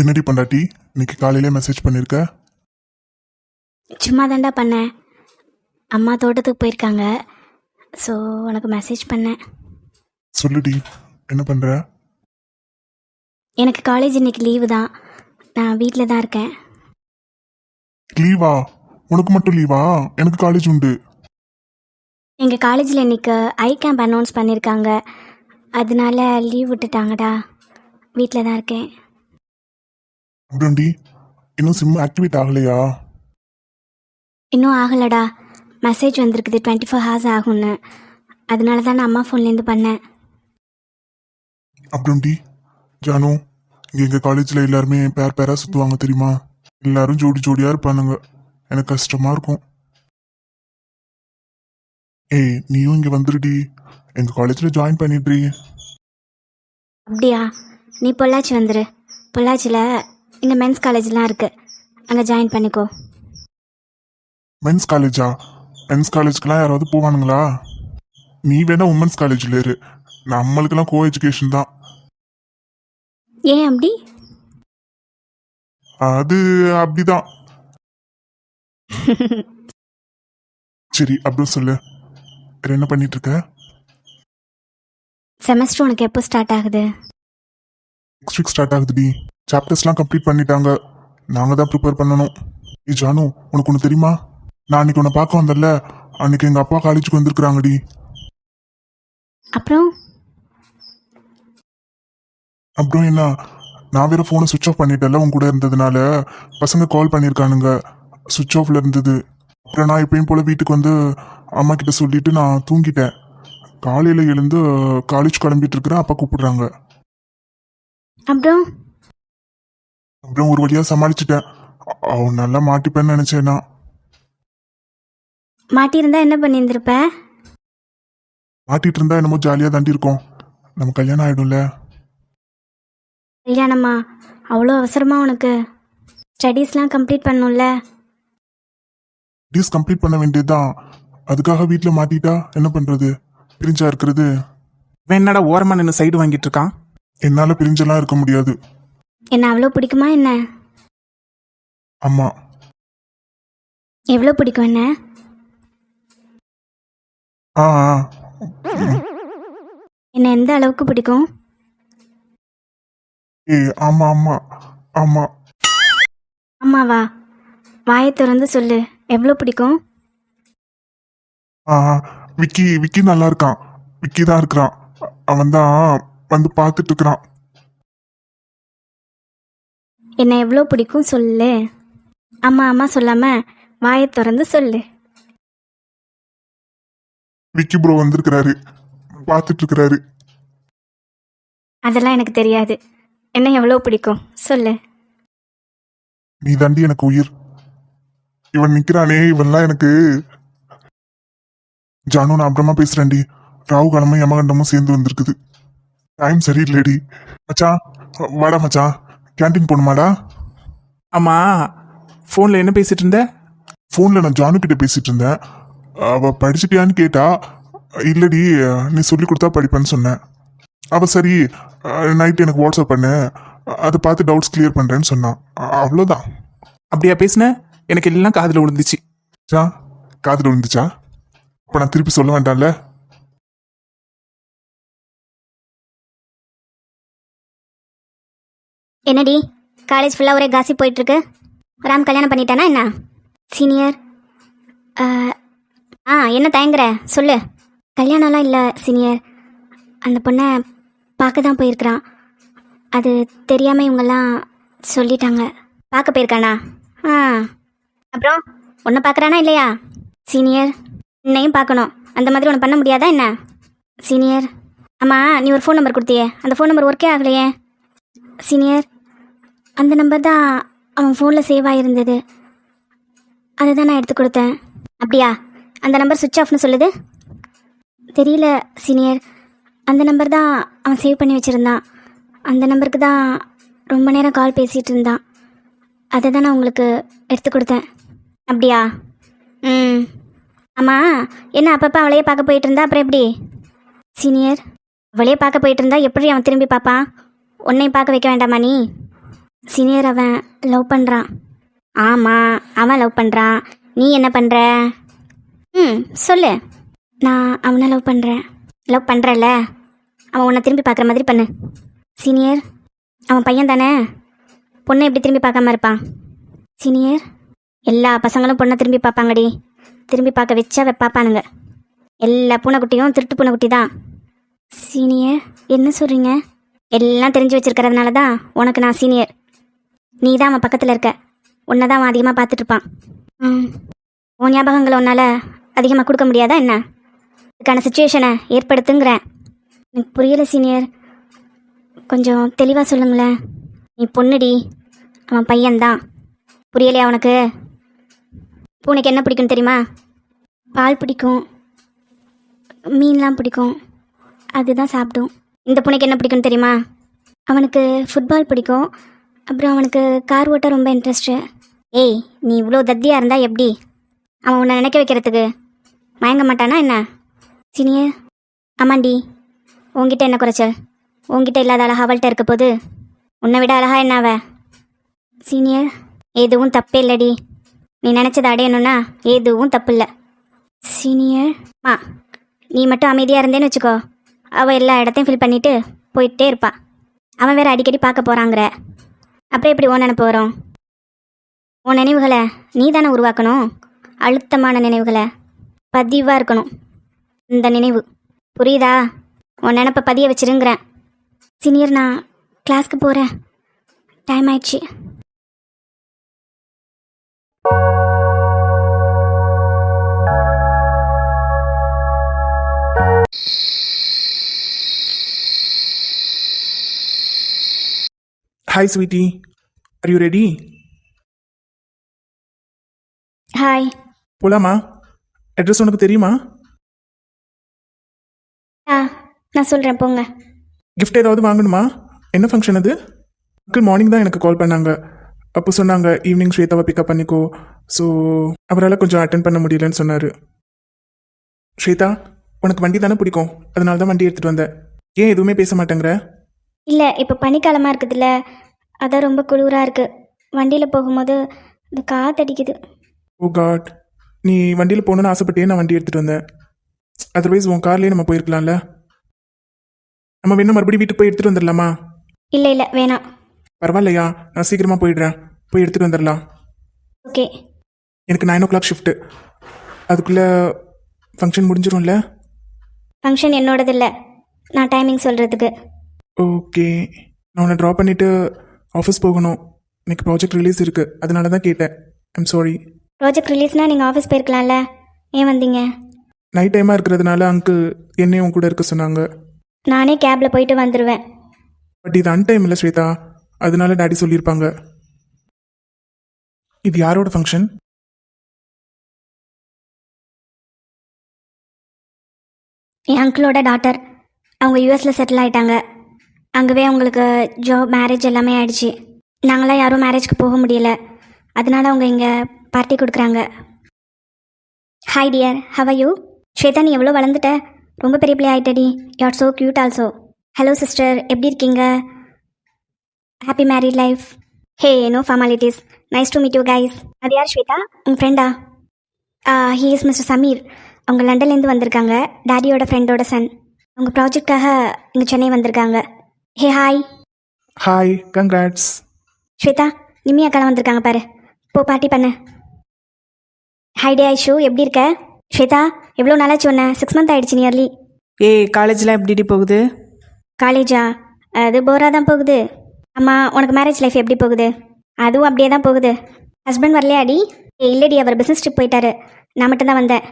என்னடி பண்டாட்டி? இன்னைக்கு காலையிலே மெசேஜ் பண்ணியிருக்க சும்மா தாண்டா பண்ணேன் அம்மா தோட்டத்துக்கு போயிருக்காங்க. ஸோ உனக்கு மெசேஜ் பண்ணேன் சொல்லுடி என்ன பண்ற? எனக்கு காலேஜ் இன்னைக்கு லீவு தான். நான் வீட்டில் தான் இருக்கேன். லீவா உனக்கு மட்டும் லீவா எனக்கு காலேஜ் உண்டு. எங்கள் காலேஜில் இன்னைக்கு ஐ கேம்ப் அனௌன்ஸ் பண்ணியிருக்காங்க அதனால லீவ் விட்டுட்டாங்கடா. வீட்டில் தான் இருக்கேன். அப்படின்டி இன்னும் சிம் ஆக்டிவேட் ஆகலையா? இன்னும் ஆகலடா. மெசேஜ் வந்திருக்குது டுவெண்ட்டி ஃபோர் ஹவர்ஸ் ஆகும்னு. அதனால தான் நான் அம்மா ஃபோன்லேருந்து பண்ணேன். அப்படின்டி ஜானு இங்கே எங்கள் காலேஜில் எல்லாருமே பேர் பேராக சுற்றுவாங்க தெரியுமா? எல்லாரும் ஜோடி ஜோடியாக இருப்பானுங்க. எனக்கு கஷ்டமாக இருக்கும். ஏய் நீயும் இங்கே வந்துடுடி எங்கள் காலேஜில் ஜாயின் பண்ணிடுறீ அப்படியா? நீ பொள்ளாச்சி வந்துரு. பொள்ளாச்சியில் இங்கே மென்ஸ் காலேஜ்லாம் இருக்குது அங்கே ஜாயின் பண்ணிக்கோ. மென்ஸ் காலேஜா மென்ஸ் காலேஜ்க்கெலாம் யாராவது போவானுங்களா? நீ வேணா உமன்ஸ் காலேஜில் இரு. நம்மளுக்கெல்லாம் கோ எஜுகேஷன் தான். ஏன் அப்படி? அது அப்படிதான். சரி அப்படின்னு சொல்லு. வேற என்ன பண்ணிட்டு இருக்க செமஸ்டர் உனக்கு எப்போ ஸ்டார்ட் ஆகுது? நெக்ஸ்ட் வீக் ஸ்டார்ட் ஆகுதுடி. சாப்டர்ஸ்லாம் கம்ப்ளீட் பண்ணிட்டாங்க. நாங்கள் தான் ப்ரிப்பேர் பண்ணணும். ஏய் ஜானு உனக்கு ஒன்று தெரியுமா? நான் அன்னைக்கு உன்னை பார்க்க வந்தேன்ல. அன்னைக்கு எங்கள் அப்பா காலேஜுக்கு வந்திருக்கிறாங்கடி. அப்புறம்? அப்புறம் என்ன? நான் வேற ஃபோனை சுவிட்ச் ஆஃப் பண்ணிட்டேன்ல உன் கூட இருந்ததுனால. பசங்க கால் பண்ணியிருக்கானுங்க. சுவிட்ச் ஆஃப்ல இருந்தது. அப்புறம் நான் எப்பயும் போல வீட்டுக்கு வந்து அம்மா கிட்ட சொல்லிட்டு நான் தூங்கிட்டேன். காலையில் எழுந்து காலேஜ் கிளம்பிட்டு இருக்கிறேன் அப்பா கூப்பிடுறாங்க. அப்புறம்? அப்புறம் ஒரு வழியாக சமாளிச்சிட்டேன். அவன் நல்லா மாட்டிப்பேன்னு நினச்சேன் நான். மாட்டியிருந்தா என்ன பண்ணியிருந்திருப்ப? மாட்டிட்டு இருந்தா என்னமோ ஜாலியாக தாண்டி இருக்கோம். நம்ம கல்யாணம் ஆயிடும்ல. கல்யாணமா? அவ்வளோ அவசரமா உனக்கு? ஸ்டடீஸ்லாம் கம்ப்ளீட் பண்ணும்ல? டீஸ் கம்ப்ளீட் பண்ண வேண்டியதுதான். அதுக்காக வீட்டில் மாட்டிட்டா என்ன பண்ணுறது பிரிஞ்சா இருக்கிறது. இவன் என்னடா ஓரமா நின்று சைடு வாங்கிட்டு இருக்கான்? என்னால் பிரிஞ்செல்லாம் இருக்க முடியாது. என்ன அவ்வளோ பிடிக்குமா என்ன? ஆமாம் எவ்வளோ பிடிக்கும் என்ன? ஆ ஆ. என்ன எந்த அளவுக்கு பிடிக்கும்? ஏய் ஆமா ஆமா ஆமா. அம்மாவா? வாயை திறந்து சொல்லு. எவ்வளோ பிடிக்கும்? ஆ ஆ. விக்கி விக்கி நல்லா இருக்கான். விக்கி தான் இருக்கிறான். அவன் தான் வந்து பார்த்துட்டு இருக்கிறான். என்ன எவ்வளோ பிடிக்கும் சொல்லு. அம்மா அம்மா சொல்லாம வாயை திறந்து சொல்லு. விக்கி ப்ரோ வந்திருக்கிறாரு. பார்த்துட்டு இருக்கிறாரு அதெல்லாம் எனக்கு தெரியாது. என்ன எவ்வளோ பிடிக்கும் சொல்லு. நீ தாண்டி எனக்கு உயிர். இவன் நிக்கிறானே இவன்லாம் எனக்கு. ஜானு நான் அப்புறமா பேசுறேன்டி. ராகு காலமும் யமகண்டமும் சேர்ந்து வந்திருக்குது. டைம் சரியில்லைடி. மச்சான் வாடா மச்சான். கேண்டீன் போகணுமாடா? ஆமா ஃபோன்ல என்ன பேசிட்டு இருந்த? ஃபோனில் நான் ஜானு கிட்ட பேசிட்டு இருந்தேன். அவ படிச்சிட்டியான்னு கேட்டா இல்லடி நீ சொல்லி கொடுத்தா படிப்பேன்னு சொன்னேன். அவ சரி நைட் எனக்கு வாட்ஸ்அப் பண்ணு. அதை பார்த்து டவுட்ஸ் கிளியர் பண்ணுறேன்னு சொன்னான். அவ்வளோதான் அப்படியா பேசுன? எனக்கு எல்லாம் காதுல விழுந்துச்சு. காதில் விழுந்துச்சா? இப்போ நான் திருப்பி சொல்ல வேண்டாம்ல? என்னடி காலேஜ் ஃபுல்லாக ஒரே காசி போயிட்டுருக்கு. ராம் கல்யாணம் பண்ணிட்டானா என்ன? சீனியர் ஆ என்ன தயங்குற? சொல்லு. கல்யாணம்லாம் இல்லை சீனியர் அந்த பொண்ணை பார்க்க தான் போயிருக்கிறான். அது தெரியாமல் இவங்கெல்லாம் சொல்லிட்டாங்க. பார்க்க போயிருக்கானா? ஆ. அப்புறம் உன்னை பார்க்குறானா இல்லையா? சீனியர் என்னையும் பார்க்கணும். அந்த மாதிரி ஒன்று பண்ண முடியாதா என்ன? சீனியர் ஆமாம் நீ ஒரு ஃபோன் நம்பர் கொடுத்தியே. அந்த ஃபோன் நம்பர் ஒர்க்கே ஆகலையே. சீனியர் அந்த நம்பர் தான் அவன் ஃபோனில் சேவ் ஆகிருந்தது அதை தான் நான் எடுத்து கொடுத்தேன். அப்படியா? அந்த நம்பர் சுவிட்ச் ஆஃப்னு சொல்லுது? தெரியல சீனியர். அந்த நம்பர் தான் அவன் சேவ் பண்ணி வச்சுருந்தான். அந்த நம்பருக்கு தான் ரொம்ப நேரம் கால் பேசிகிட்டு இருந்தான். அதை தான் நான் உங்களுக்கு எடுத்து கொடுத்தேன். அப்படியா? ம். ஆமாம் என்ன அப்பப்போ அவளையே பார்க்க போயிட்டு இருந்தா? அப்புறம் எப்படி? சீனியர் அவளையே பார்க்க போயிட்டு இருந்தா எப்படி அவன் திரும்பி பார்ப்பான்? உன்னையும் பார்க்க வைக்க வேண்டாமா நீ? சீனியர் அவன் லவ் பண்ணுறான் ஆமாம் அவன் லவ் பண்ணுறான் நீ என்ன பண்ணுற ம் சொல்லு. நான் அவனை லவ் பண்ணுறேன் லவ் பண்ணுறல்ல அவன் உன்னை திரும்பி பார்க்குற மாதிரி பண்ணு. சீனியர் அவன் பையன் தானே? பொண்ணை எப்படி திரும்பி பார்க்காம இருப்பான்? சீனியர் எல்லா பசங்களும் பொண்ணை திரும்பி பார்ப்பாங்கடி. திரும்பி பார்க்க வச்சா வைப்பாப்பானுங்க எல்லா பூனைக்குட்டியும் திருட்டு பூனைக்குட்டி தான். சீனியர் என்ன சொல்கிறீங்க எல்லாம் தெரிஞ்சு வச்சிருக்கிறதுனால தான் உனக்கு நான் சீனியர் நீ தான் அவன் பக்கத்தில் இருக்க. உன்னை தான் அவன் அதிகமாக பார்த்துட்ருப்பான் ம் உன் ஞாபகங்களை உன்னால் அதிகமாக கொடுக்க முடியாதா என்ன? இதுக்கான சுச்சுவேஷனை ஏற்படுத்துங்கிறேன். எனக்கு புரியலை சீனியர் கொஞ்சம் தெளிவாக சொல்லுங்களேன். நீ பொண்ணுடி. அவன் பையன்தான். புரியலையா உனக்கு? பூனைக்கு என்ன பிடிக்கும் தெரியுமா? பால் பிடிக்கும். மீன்லாம் பிடிக்கும். அதுதான் சாப்பிடும். இந்த பூனைக்கு என்ன பிடிக்கும்னு தெரியுமா? அவனுக்கு ஃபுட்பால் பிடிக்கும். அப்புறம் அவனுக்கு கார் ஓட்ட ரொம்ப இன்ட்ரெஸ்ட்டு ஏய் நீ இவ்வளோ தத்தியாக இருந்தால் எப்படி? அவன் உன்னை நினைக்க வைக்கிறதுக்கு. மயங்க மாட்டானா என்ன? சீனியர் ஆமாண்டி. உன்கிட்ட என்ன குறைச்சல்? உன்கிட்ட இல்லாத அழகா அவள்கிட்ட இருக்க போது உன்னை விட அழகா என்னாவ சீனியர் எதுவும் தப்பே இல்லடி. நீ நினச்சதை அடையணும்னா எதுவும் தப்பு இல்லை. சீனியர் மா நீ மட்டும் அமைதியாக இருந்தேன்னு வச்சுக்கோ. அவள் எல்லா இடத்தையும் ஃபில் பண்ணிட்டு போயிட்டே இருப்பாள் அவன் வேற அடிக்கடி பார்க்க போகிறாங்கிற அப்புறம் எப்படி உன் நினப்பு வரும்? உன் நினைவுகளை நீ தானே உருவாக்கணும்? அழுத்தமான நினைவுகளை பதிவாக இருக்கணும். இந்த நினைவு. புரியுதா? உன் நினப்பை பதிய வச்சிருங்கிறேன். சீனியர் நான் கிளாஸ்க்கு போகிறேன் டைம் ஆயிடுச்சு. Hi sweetie are you ready hi போலாமா? அட்ரஸ் உனக்கு தெரியுமா? ஆ நான் சொல்கிறேன் போங்க. Gift ஏதாவது வாங்கணுமா? என்ன ஃபங்க்ஷன் அது? அங்கிள் மார்னிங் தான் எனக்கு கால் பண்ணாங்க. அப்போ சொன்னாங்க ஈவினிங் ஸ்வேதாவை பிக்கப் பண்ணிக்கோ. ஸோ அவரால் கொஞ்சம் அட்டன் பண்ண முடியலன்னு சொன்னார். ஸ்வேதா உனக்கு வண்டி தானே பிடிக்கும்? அதனால தான் வண்டி எடுத்துகிட்டு வந்தேன். ஏன் எதுவுமே பேச மாட்டேங்கிற? இல்லை இப்போ பனிக்காலமாக இருக்குதுல்ல. அதான் ரொம்ப குளிராக இருக்குது வண்டியில் போகும்போது இந்த காத்தடிக்குது ஓ காட் நீ வண்டியில் போகணுன்னு ஆசைப்பட்டே நான் வண்டி எடுத்துகிட்டு வந்தேன். அதர்வைஸ் உன் கார்லேயே நம்ம போயிருக்கலாம்ல. நம்ம வேணும் மறுபடியும் வீட்டுக்கு போய் எடுத்துகிட்டு வந்துடலாமா? இல்லை இல்லை வேணாம். பரவாயில்லையா. நான் சீக்கிரமாக போயிடுறேன். போய் எடுத்துகிட்டு வந்துடலாம். ஓகே. எனக்கு நைன் ஓ கிளாக் ஷிஃப்ட்டு அதுக்குள்ளே ஃபங்க்ஷன் முடிஞ்சிரும்ல? ஃபங்க்ஷன் என்னோடது இல்லை. நான் டைமிங் சொல்கிறதுக்கு ஓகே நான் உன்னை ட்ராப் பண்ணிவிட்டு ஆஃபீஸ் போகணும். இன்னைக்கு ப்ராஜெக்ட் ரிலீஸ் இருக்குது அதனால தான் கேட்டேன். ஐம் சாரி ப்ராஜெக்ட் ரிலீஸ்னால் நீங்கள் ஆஃபீஸ் போயிருக்கலாம்ல. ஏன் வந்தீங்க? நைட் டைமாக இருக்கிறதுனால அங்கிள் என்னையும் கூட இருக்க சொன்னாங்க. நானே கேபில் போயிட்டு வந்துடுவேன் பட் இது அன்டைம் இல்லை ஸ்வேதா. அதனால டாடி சொல்லியிருப்பாங்க. இது யாரோட ஃபங்க்ஷன் என் அங்கிளோட டாட்டர் அவங்க யூஎஸில் செட்டில் ஆயிட்டாங்க. அங்கவே அவங்களுக்கு ஜாப் மேரேஜ் எல்லாமே ஆயிடுச்சு. நாங்களாம் யாரும் மேரேஜ்க்கு போக முடியல. அதனால அவங்க இங்கே பார்ட்டி கொடுக்குறாங்க. Hi dear how you Shweta நீ எவ்வளோ வளர்ந்துட்ட? ரொம்ப பெரிய பிள்ளை ஆயிட்டடி. யார் so cute also hello sister எப்படி இருக்கீங்க? Happy married life hey no formalities nice to meet you guys அது யார் ஸ்வேதா? உங்கள் ஃப்ரெண்டா ஹீ இஸ் மிஸ்டர் சமீர் அவங்க லண்டன்லேருந்து வந்திருக்காங்க. டாடியோட ஃப்ரெண்டோட சன் அவங்க ப்ராஜெக்டாக இங்கே சென்னை வந்திருக்காங்க. Hey hi hi congrats Shweta Nimmi அக்காலாம் வந்திருக்காங்க பாரு. போ பார்ட்டி பண்ணு. ஹாய் டே ஐஷு. எப்படி இருக்க? ஸ்வேதா எவ்வளோ நாளாச்சு ஒன்று சிக்ஸ் மந்த் ஆயிடுச்சு நியர்லி ஏய் காலேஜ்லாம் எப்படிடி போகுது? காலேஜா? அது போராக தான் போகுது. அம்மா உனக்கு மேரேஜ் லைஃப் எப்படி போகுது? அதுவும் அப்படியே தான் போகுது. ஹஸ்பண்ட் வரலையாடி ஏ இல்லடி அவர் பிஸ்னஸ் ட்ரிப் போயிட்டாரு. நான் மட்டும்தான் வந்தேன்.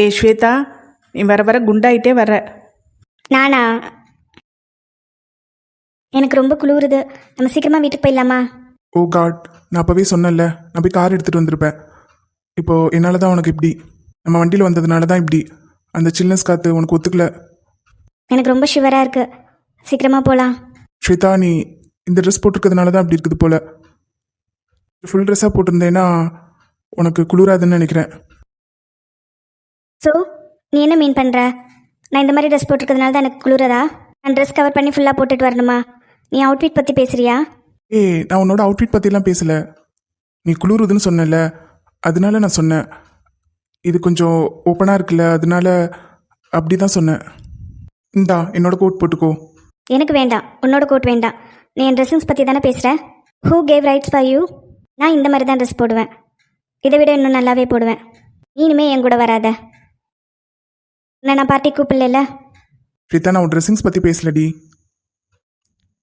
ஏய் ஸ்வேதா நீ வர வர குண்டாயிட்டே வர நானா? எனக்கு ரொம்ப குளிருது. நம்ம சீக்கிரமாக வீட்டுக்கு போயிடலாமா? ஓ காட் நான் அப்போவே சொன்னேன்ல நான் போய் கார் எடுத்துகிட்டு வந்திருப்பேன். இப்போது என்னால் தான் உனக்கு இப்படி? நம்ம வண்டியில் வந்ததுனால தான் இப்படி. அந்த சில்னஸ் காற்று உனக்கு ஒத்துக்கல. எனக்கு ரொம்ப ஷிவராக இருக்குது சீக்கிரமாக போகலாம் ஸ்வேதா நீ இந்த ட்ரெஸ் போட்டிருக்கிறதுனால தான் அப்படி இருக்குது போல். ஃபுல் ட்ரெஸ்ஸாக போட்டிருந்தேன்னா உனக்கு குளிராதுன்னு நினைக்கிறேன். ஸோ நீ என்ன மீன் பண்ணுற நான் இந்த மாதிரி ட்ரெஸ் போட்டிருக்கிறதுனால தான் எனக்கு குளிரதா? நான் ட்ரெஸ் கவர் பண்ணி ஃபுல்லாக போட்டுட்டு வரணுமா? நீ அவுட்ஃபிட் பற்றி பேசுறியா? ஏய் நான் உன்னோட அவுட்ஃபிட் பற்றிலாம் பேசல. நீ குளிருதுன்னு சொன்னல அதனால நான் சொன்னேன். இது கொஞ்சம் ஓப்பனாக இருக்குல்ல அதனால அப்படி தான் சொன்னேன். இந்தா என்னோட கோட் போட்டுக்கோ. எனக்கு வேண்டாம் உன்னோட கோட் வேண்டாம். நீ என் ட்ரெஸ்ஸிங்ஸ் பற்றி தானே பேசுகிற who gave rights for you நான் இந்த மாதிரி தான் ட்ரெஸ் போடுவேன். இதை விட இன்னும் நல்லாவே போடுவேன். நீ இனிமே என் கூட வராத. நான் பார்ட்டி கூப்பிடல ஸ்வேதா நான் உன் ட்ரெஸ்ஸிங்ஸ் பற்றி பேசலடி.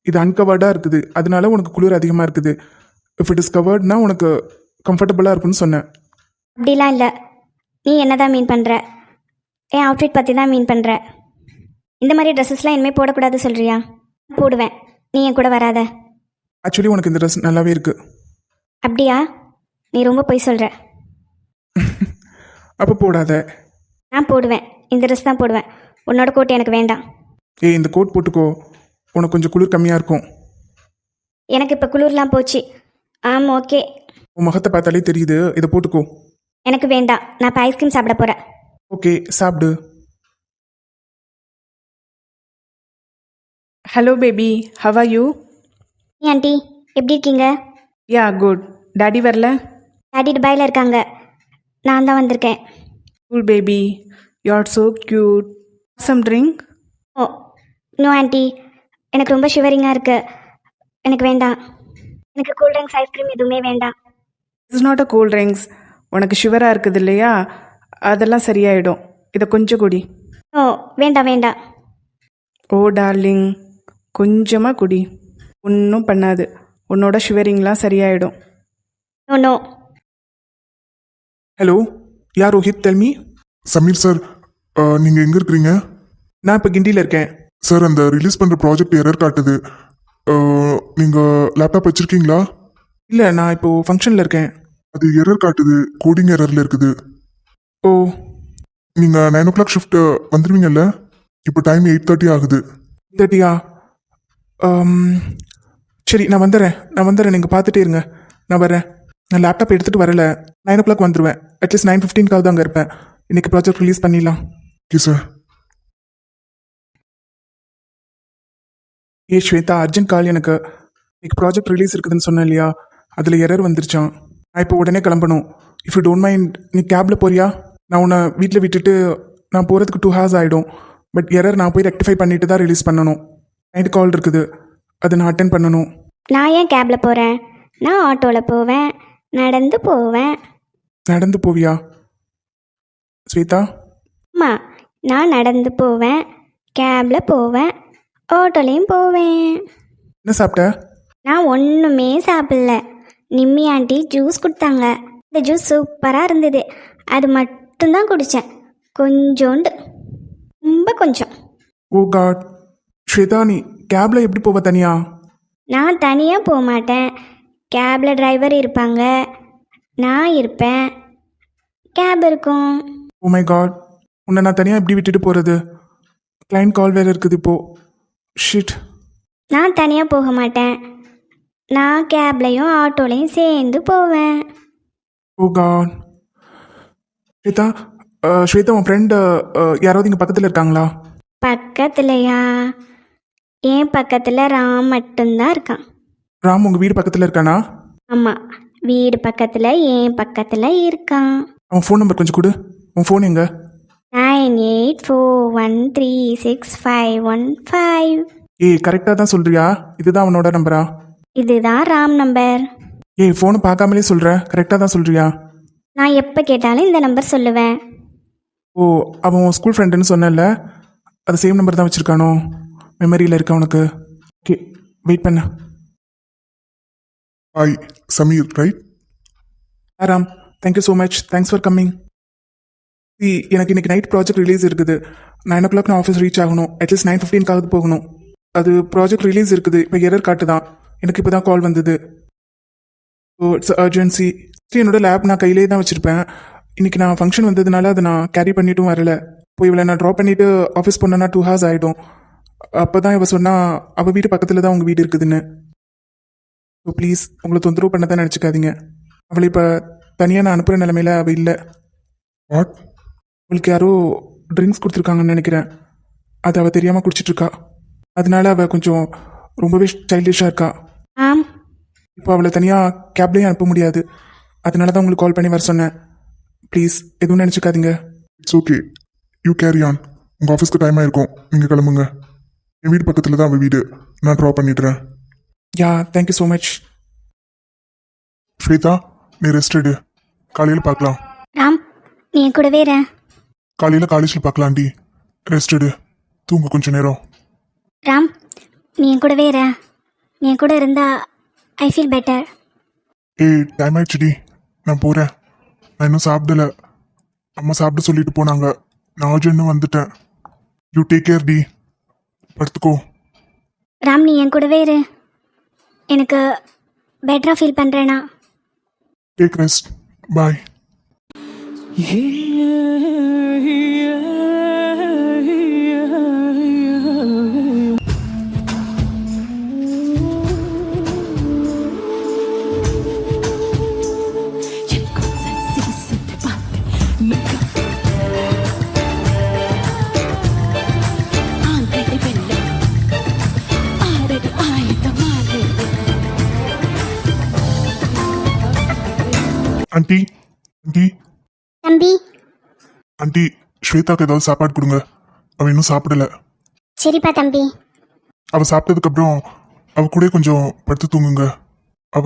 இது அன்கவர்டாக இருக்குது. அதனால உனக்கு குளிர் அதிகமாக இருக்குது. இஃப் இட் இஸ் கவர்ட்னா உனக்கு கம்ஃபர்டபுளாக இருக்கும்னு சொன்னேன். அப்படிலாம் இல்லை. நீ என்ன தான் மீன் பண்ணுற என் அவுட்ஃபிட் பற்றி தான் மீன் பண்ணுற இந்த மாதிரி ட்ரெஸ்ஸஸ்லாம் இனிமேல் போடக்கூடாது சொல்கிறியா போடுவேன். நீ என் கூட வராத. ஆக்சுவலி உனக்கு இந்த ட்ரெஸ் நல்லாவே இருக்குது அப்படியா? நீ ரொம்ப பொய் சொல்கிற அப்போ போடாத. நான் போடுவேன். இந்த ட்ரெஸ் தான் போடுவேன். உன்னோட கோட் எனக்கு வேண்டாம். ஏய் இந்த கோட் போட்டுக்கோ. உனக்கு கொஞ்சம் குளிர் கம்மியாக இருக்கும். எனக்கு இப்போ குளிர்லாம் போச்சு. ஆம் ஓகே. உன் முகத்தை பார்த்தாலே தெரியுது. இதை போட்டுக்கோ. எனக்கு வேண்டாம். நான் இப்போ ஐஸ்கிரீம் சாப்பிட போகிறேன் ஓகே சாப்பிடு. Hello baby how are you நீ ஆண்டி எப்படி இருக்கீங்க? யா குட் டாடி வரல? டாடி துபாயில் இருக்காங்க. நான் தான் வந்திருக்கேன். Cool baby you are so cute some drink oh no aunty. எனக்கு ரொம்ப ஷிவரிங்காக இருக்குது எனக்கு வேண்டாம். எனக்கு கூல் ட்ரிங்க்ஸ் ஐஸ்கிரீம் எதுவுமே வேண்டாம். It's not a cool drinks உனக்கு ஷுவராக இருக்குது இல்லையா? அதெல்லாம் சரியாயிடும். இதை கொஞ்சம் குடி. ஓ வேண்டாம் வேண்டாம். Oh darling. கொஞ்சமாக குடி. ஒன்றும் பண்ணாது. உன்னோட ஷுவரிங்லாம் சரியாயிடும். நோ நோ ஹலோ யார் Rohit tell me Sameer sir ah, நீங்க எங்க இருக்கிறீங்க? நான் இப்போ கிண்டியில் இருக்கேன். சார் அந்த ரிலீஸ் பண்ற ப்ராஜெக்ட் எரர் காட்டுது. அஹ், நீங்க லேப்டாப் வச்சிருக்கீங்களா? இல்லை நான் இப்போது ஃபங்க்ஷனில் இருக்கேன். அது எரர் காட்டுது. கோடிங் எரர்ல இருக்குது. ஓ. நீங்க நைன் ஓ கிளாக் ஷிஃப்ட் வந்துருவீங்கல்ல? இப்போ டைம் எயிட் தேர்ட்டி ஆகுது. தேர்ட்டியா சரி நான் வந்துடுறேன் நான் வந்துடுறேன் நீங்கள் பார்த்துட்டே இருங்க. நான் வரேன் நான் லேப்டாப் எடுத்துகிட்டு வரல. நைன் ஓ கிளாக் வந்துடுவேன் அட்லீஸ்ட் நைன் ஃபிஃப்டீன்காவது அங்கே இருப்பேன். இன்னைக்கு ப்ராஜெக்ட் ரிலீஸ் பண்ணிடலாம். ஓகே சார் ஏ ஸ்வேதா அர்ஜென்ட் கால் எனக்கு. இன்னைக்கு ப்ராஜெக்ட் ரிலீஸ் இருக்குதுன்னு சொன்னேன் இல்லையா? அதில் எரர் வந்துருச்சான் நான் இப்போ உடனே கிளம்பணும். இஃப் யூ டோன்ட் மைண்ட் நீ கேபில் போறியா? நான் உன்னை வீட்டில் விட்டுட்டு நான் போகிறதுக்கு டூ ஹார்ஸ் ஆகிடும் பட் எரர் நான் போய் ரெக்டிஃபை பண்ணிட்டு தான் ரிலீஸ் பண்ணணும். நைட் கால் இருக்குது. அதை நான் அட்டன் பண்ணணும். நான் ஏன் கேபில் போகிறேன் நான் ஆட்டோவில் போவேன். நடந்து போவேன். நடந்து போவியா? ஸ்வேதா? அம்மா நான் நடந்து போவேன். கேபில் போவேன். ஆட்டோலையும் போவேன். என்ன சாப்பிட்ட? நான் ஒன்றுமே சாப்பிடல. நிம்மி ஆண்டி ஜூஸ் கொடுத்தாங்க. இந்த ஜூஸ் சூப்பராக இருந்தது. அது மட்டும்தான் குடித்தேன் கொஞ்சோண்டு. ரொம்ப கொஞ்சம். ஓ காட் ஸ்வேதா நீ கேபில் எப்படி போவ தனியா? நான் தனியாக போக மாட்டேன். கேபில் டிரைவர் இருப்பாங்க. நான் இருப்பேன். கேப் இருக்கும். ஓ மை காட் உன்னை நான் தனியாக எப்படி விட்டுட்டு போகிறது கிளைண்ட் கால் வேறு இருக்குது இப்போது ஷிட் நான் தனியாக போக மாட்டேன். நான் கேப்லையும் ஆட்டோலையும் சேர்ந்து போவேன். Oh god Shweta ah, Shweta உன் ஃப்ரெண்டு யாராவது இங்கே பக்கத்தில் இருக்காங்களா? பக்கத்துலையா? என் பக்கத்தில் ராம் மட்டும்தான் இருக்கான். ராம் உங்கள் வீடு பக்கத்தில் இருக்கானா? ஆமாம் வீடு பக்கத்தில் என் பக்கத்தில் இருக்கான். அவன் ஃபோன் நம்பர் கொஞ்சம் கொடு. உன் ஃபோன் எங்க? Nine eight four one three six five one five ஏய் கரெக்டாக தான் சொல்கிறியா இதுதான் அவனோட நம்பரா? இதுதான் ராம் நம்பர். ஏய் ஃபோனை பார்க்காமலே சொல்கிற கரெக்டாக தான் சொல்கிறியா நான் எப்போ கேட்டாலும் இந்த நம்பர் சொல்லுவேன். ஓ அவன் உன் ஸ்கூல் ஃப்ரெண்டுன்னு சொன்னல அது சேம் நம்பர் தான் வச்சுருக்கானோ? மெமரியில் இருக்க அவனுக்கு ஓகே வெயிட் பண்ண. Hi Sameer right Ram thank you so much thanks for coming எனக்கு இன்னைக்கு நைட் ப்ராஜெக்ட் ரிலீஸ் இருக்குது. நைன் ஓ கிளாக் நான் ஆஃபீஸ் ரீச் ஆகணும். அட்லீஸ்ட் நைன் ஃபிஃப்டீன்காவது போகணும். அது ப்ராஜெக்ட் ரிலீஸ் இருக்குது. இப்போ எரர் காட்டு தான். எனக்கு இப்போ தான் கால் வந்தது. ஸோ இட்ஸ் அர்ஜென்சி என்னோட லேப் நான் கையிலே தான் வச்சுருப்பேன். இன்னைக்கு நான் ஃபங்க்ஷன் வந்ததுனால அதை நான் கேரி பண்ணிட்டும் வரல. இப்போ இவளை நான் ட்ராப் பண்ணிவிட்டு ஆஃபீஸ் போனேன்னா டூ ஹார்ஸ் ஆகிடும் அப்போ தான் இவ சொன்னால் அவள் வீடு பக்கத்தில் தான் உங்கள் வீடு இருக்குதுன்னு. ஸோ ப்ளீஸ் உங்களை தொந்தரவு பண்ண தான் நினச்சிக்காதீங்க. அவளை இப்போ தனியாக நான் அனுப்புகிற நிலமையில அவள் இல்லை. வாட் அவளுக்கு யாரோ ட்ரிங்க்ஸ் கொடுத்துருக்காங்கன்னு நினைக்கிறேன். அது அவள் தெரியாமல் குடிச்சிட்டு இருக்கா அதனால அவள் கொஞ்சம் ரொம்பவே சைல்டிஷாக இருக்கா. ஆம். இப்போ அவளை தனியாக கேப்லேயும் அனுப்ப முடியாது. அதனால தான் உங்களுக்கு கால் பண்ணி வர சொன்னேன். ப்ளீஸ் எதுவும் நினச்சிக்காதீங்க. It's okay you carry on உங்கள் ஆஃபீஸ்க்கு டைம் ஆயிருக்கும். நீங்கள் கிளம்புங்க. என் வீடு பக்கத்தில் தான் அவள் வீடு. நான் ட்ரா பண்ணிடுறேன். Yeah thank you so much Shweta நீ ரெஸ்ட் எடு. காலையில் பார்க்கலாம். ராம் நீ என் கூடவே இரு. காலையில் காலேஜில் பார்க்கலாம்டி ரெஸ்ட் எடு. தூங்க கொஞ்ச நேரம். ராம் நீ என் கூடவே இரு. நீ என் கூட இருந்தா ஐ ஃபீல் பெட்டர் ஏய் டைம் ஆயிடுச்சுடி. நான் போகிறேன் நான் இன்னும் சாப்பிடல. அம்மா சாப்பிட சொல்லிட்டு போனாங்க. நான் அர்ஜென்ட்னு வந்துட்டேன். யூ டேக் கேர் டி. படுத்துக்கோ. ராம் நீ என் கூடவே இரு. எனக்கு பெட்டராக feel பண்ணுறேனா take rest bye aunty aunty. தம்பி. ஆண்டி ஸ்வேதாக்கு ஏதாவது சாப்பாடு கொடுங்க. அவள் இன்னும் சாப்பிடல. சரிப்பா தம்பி. அவள் சாப்பிட்டதுக்கப்புறம் அவ கூட கொஞ்சம் படுத்து தூங்குங்க. அவ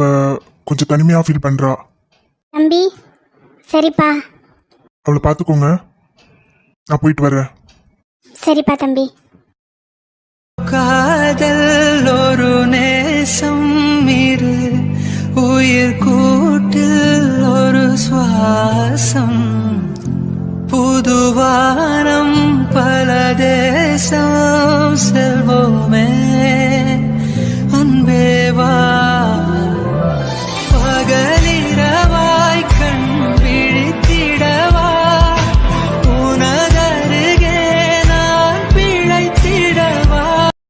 கொஞ்சம் தனிமையாக ஃபீல் பண்ணுறா தம்பி சரிப்பா. அவளை பார்த்துக்கோங்க. நான் போயிட்டு வரேன். சரிப்பா தம்பி. so